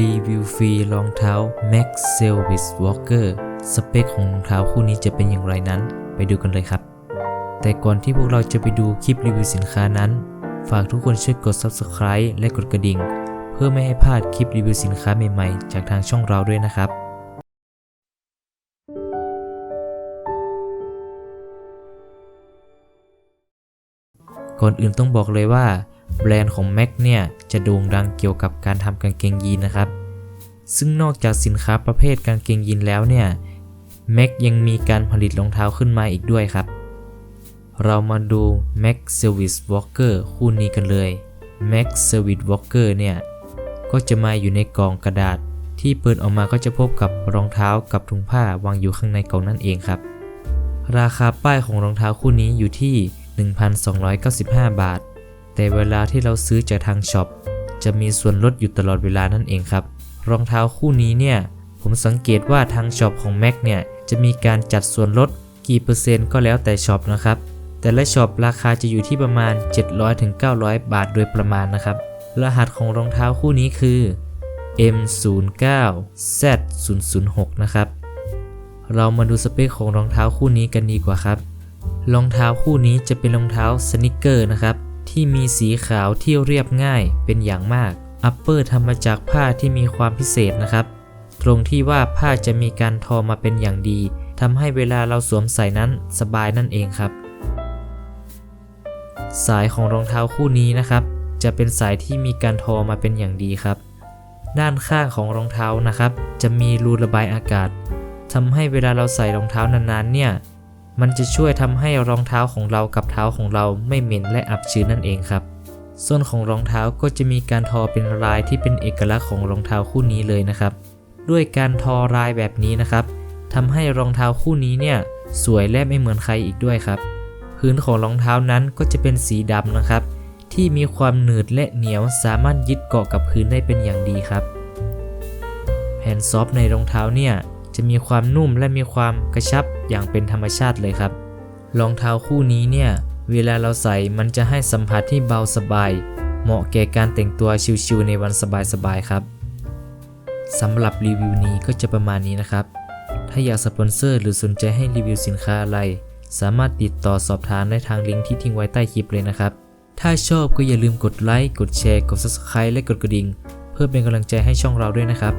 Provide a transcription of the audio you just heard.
รีวิวฟรีรองเท้า Max Service Walker สเปคของรองเท้าคู่นี้จะเป็นอย่างไรนั้น ไปดูกันเลยครับ แต่ก่อนที่พวกเราจะไปดูคลิปรีวิวสินค้านั้น ฝากทุกคนช่วยกด Subscribe และกดกระดิ่ง เพื่อไม่ให้พลาดคลิปรีวิวสินค้าใหม่ๆ จากทางช่องเราด้วยนะครับก่อนอื่นต้องบอกเลยว่า แบรนด์ของ Mac เนี่ย จะโด่งดังเกี่ยวกับการทำกางเกงยีนนะครับ ซึ่งนอกจากสินค้าประเภทกางเกงยีนแล้วเนี่ย Mac ยังมีการผลิตรองเท้าขึ้นมาอีกด้วยครับ เรามาดู Mac Service Walker คู่นี้กันเลย Mac Service Walker เนี่ย ก็จะมาอยู่ในกล่องกระดาษ ที่เปิดออกมาก็จะพบกับรองเท้ากับถุงผ้าวางอยู่ข้างในกล่องนั่นเองครับ ราคาป้ายของรองเท้าคู่นี้อยู่ที่ 1,295 บาท แต่เวลาที่เราซื้อจากทางช็อปจะมีส่วนลดอยู่ตลอดเวลานั่นเองครับ รองเท้าคู่นี้เนี่ย ผมสังเกตว่าทางช็อปของ Mac เนี่ย จะมีการจัดส่วนลดกี่เปอร์เซ็นต์ก็แล้วแต่ช็อปนะครับ แต่ละช็อปราคาจะอยู่ที่ประมาณ 700-900 บาทโดยประมาณนะครับ รหัสของรองเท้าคู่นี้คือ M09Z006 นะครับ เรามาดูสเปคของรองเท้าคู่นี้กันดีกว่าครับ รองเท้าคู่นี้จะเป็นรองเท้าสนิเกอร์นะครับ ที่มีสีขาวที่เรียบง่ายเป็นอย่างมาก อัปเปอร์ทำมาจากผ้าที่มีความพิเศษนะครับ ตรงที่ว่าผ้าจะมีการทอมาเป็นอย่างดีทำให้เวลาเราสวมใส่นั้นสบายนั่นเองครับ สายของรองเท้าคู่นี้นะครับ จะเป็นสายที่มีการทอมาเป็นอย่างดีครับ ด้านข้างของรองเท้านะครับ จะมีรูระบายอากาศทำให้เวลาเราใส่รองเท้านานๆเนี่ย มันจะช่วยทำให้รองเท้าของเรากับเท้าของเราไม่เหม็นและอับชื้นนั่นเองครับส้นของรองเท้าก็จะมีการทอเป็นลายที่เป็นเอกลักษณ์ของรองเท้าคู่นี้เลยนะครับ ด้วยการทอลายแบบนี้นะครับทำให้รองเท้าคู่นี้เนี่ยสวยและไม่เหมือนใครอีกด้วยครับ พื้นของรองเท้านั้นก็จะเป็นสีดำนะครับ ที่มีความหนืดและเหนียวสามารถยึดเกาะกับพื้นได้เป็นอย่างดีครับ แผ่นซอฟในรองเท้าเนี่ย จะมีความนุ่มและมีความกระชับอย่างเป็นธรรมชาติเลยครับรองเท้าคู่นี้เนี่ย เวลาเราใส่มันจะให้สัมผัสที่เบาสบาย เหมาะแก่การแต่งตัวชิวๆในวันสบายๆครับสำหรับรีวิวนี้ก็จะประมาณนี้นะครับ ถ้าอยากสปอนเซอร์หรือสนใจให้รีวิวสินค้าอะไร สามารถติดต่อสอบถามได้ทางลิงก์ที่ทิ้งไว้ใต้คลิปเลยนะครับ ถ้าชอบก็อย่าลืมกดไลค์ กดแชร์ กด subscribe และกดกระดิ่ง เพื่อเป็นกำลังใจให้ช่องเราด้วยนะครับ